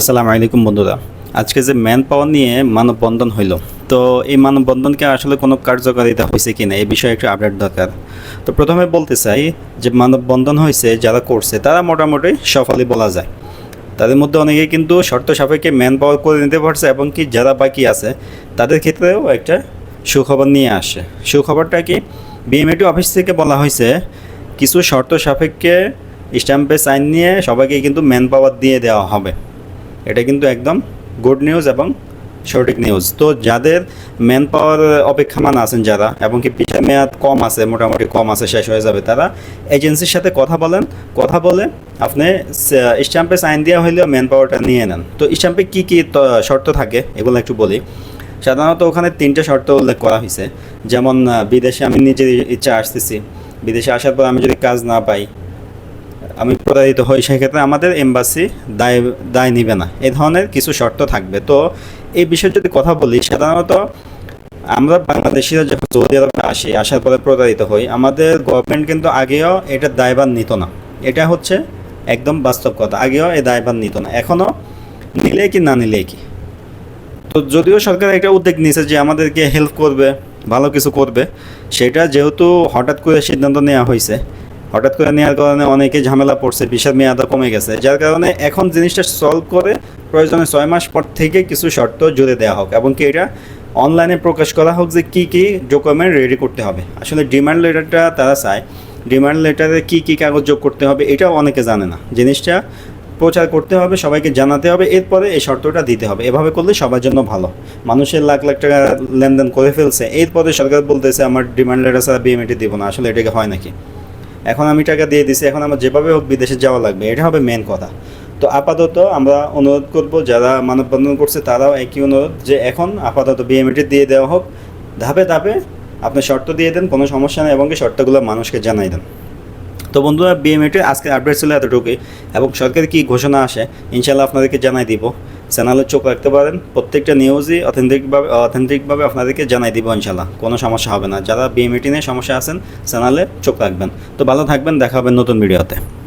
আসসালামু আলাইকুম বন্ধুরা। আজকে যে ম্যান পাওয়ার নিয়ে মানববন্ধন হইল, তো এই মানববন্ধনকে আসলে কোনো কার্যকারিতা হয়েছে কি না এই বিষয়ে একটু আপডেট দরকার। তো প্রথমে বলতে চাই যে মানববন্ধন হয়েছে যারা করছে, তারা মোটামুটি সফলই বলা যায়। তাদের মধ্যে অনেকে কিন্তু শর্ত সাপেক্ষে ম্যান পাওয়ার করে নিতে পারছে এবং কি যারা বাকি আছে, তাদের ক্ষেত্রেও একটা সুখবর নিয়ে আসে। সুখবরটা কি? বিএমএটি অফিস থেকে বলা হয়েছে কিছু শর্ত সাপেক্ষে স্ট্যাম্পে সাইন নিয়ে সবাইকে কিন্তু ম্যান পাওয়ার দিয়ে দেওয়া হবে। এটা কিন্তু একদম গুড নিউজ এবং সঠিক নিউজ তো যাদের ম্যান পাওয়ার অপেক্ষামান আছেন যারা এবং কি পিছিয়ে মেয়াদ কম আছে, মোটামুটি কম আছে, শেষ হয়ে যাবে তারা এজেন্সির সাথে কথা বলেন। কথা বলে আপনি স্ট্যাম্পে সাইন দেওয়া হইলেও ম্যান পাওয়ারটা নিয়ে নেন। তো স্ট্যাম্পে কী কী শর্ত থাকে, এগুলো একটু বলি। সাধারণত ওখানে তিনটে শর্ত উল্লেখ করা হয়েছে যেমন বিদেশে আমি নিজের ইচ্ছা আসতেছি। বিদেশে আসার পর আমি যদি কাজ না পাই আমি প্রতারিত হই, সেক্ষেত্রে আমাদের এম্বাসি দায় দায় নিবে না। এই ধরনের কিছু শর্ত থাকবে। তো এই বিষয়ে যদি কথা বলি, সাধারণত আমরা বাংলাদেশিরা যখন সৌদি আরবে আসি, আসার পরে প্রতারিত হই, আমাদের গভর্নমেন্ট কিন্তু আগেও এটা দায়ভার নিত না। এটা হচ্ছে একদম বাস্তব কথা। আগেও এই দায়ভার নিত না। এখনও নিলে কি, না নিলে কি? তো যদিও সরকার একটা উদ্যোগ নিয়েছে যে আমাদেরকে হেল্প করবে, ভালো কিছু করবে, সেটা যেহেতু হঠাৎ করে সিদ্ধান্ত নেওয়া হয়েছে হঠাৎ করে নেওয়ার কারণে অনেকে ঝামেলা পড়ছে বিশাল মেয়াদা কমে গেছে। যার কারণে এখন জিনিসটা সলভ করে প্রয়োজনে ছয় মাস পর থেকে কিছু শর্ত জুড়ে দেওয়া হোক, এবং কি এটা অনলাইনে প্রকাশ করা হোক যে কী কী ডকুমেন্ট রেডি করতে হবে। আসলে ডিমান্ড লেটারটা তারা চায় ডিমান্ড লেটারে কী কী কাগজ যোগ করতে হবে, এটাও অনেকে জানে না। জিনিসটা প্রচার করতে হবে, সবাইকে জানাতে হবে, এরপরে এই শর্তটা দিতে হবে। এভাবে করলে সবার জন্য ভালো। মানুষের লাখ লাখ টাকা লেনদেন করে ফেলছে, এরপরে সরকার বলতেছে, আমার ডিমান্ড লেটার ছাড়া বিএমএটি দিব না। আসলে এটাকে হয় নাকি? এখন আমি টাকা দিয়ে দিছি, এখন আমার যেভাবে হোক বিদেশে যাওয়া লাগবে, এটা হবে মেন কথা। তো আপাতত আমরা অনুরোধ করব, যারা মানববন্ধন করছে তারাও একই অনুরোধ যে এখন আপাতত বিএমএটি দিয়ে দেওয়া হোক, ধাপে ধাপে আপনি শর্ত দিয়ে দেন, কোনো সমস্যা নেই, এবং শর্তগুলো মানুষকে জানাই দেন। তো বন্ধুরা বিএমএটির আজকের আপডেট ছিল এতটুকুই, এবং সরকারের কী ঘোষণা আসে ইনশাল্লাহ আপনাদেরকে জানাই দিব। চ্যানেলে চোখ রাখতে পারেন। প্রত্যেকটা নিউজই অথেন্টিকভাবে অথেন্টিকভাবে আপনাদেরকে জানাই দিব ইনশাল্লাহ কোনো সমস্যা হবে না। যারা বিএমএটি নিয়ে সমস্যা আছেন, চ্যানেলে চোখ রাখবেন। তো ভালো থাকবেন দেখা হবে নতুন ভিডিওতে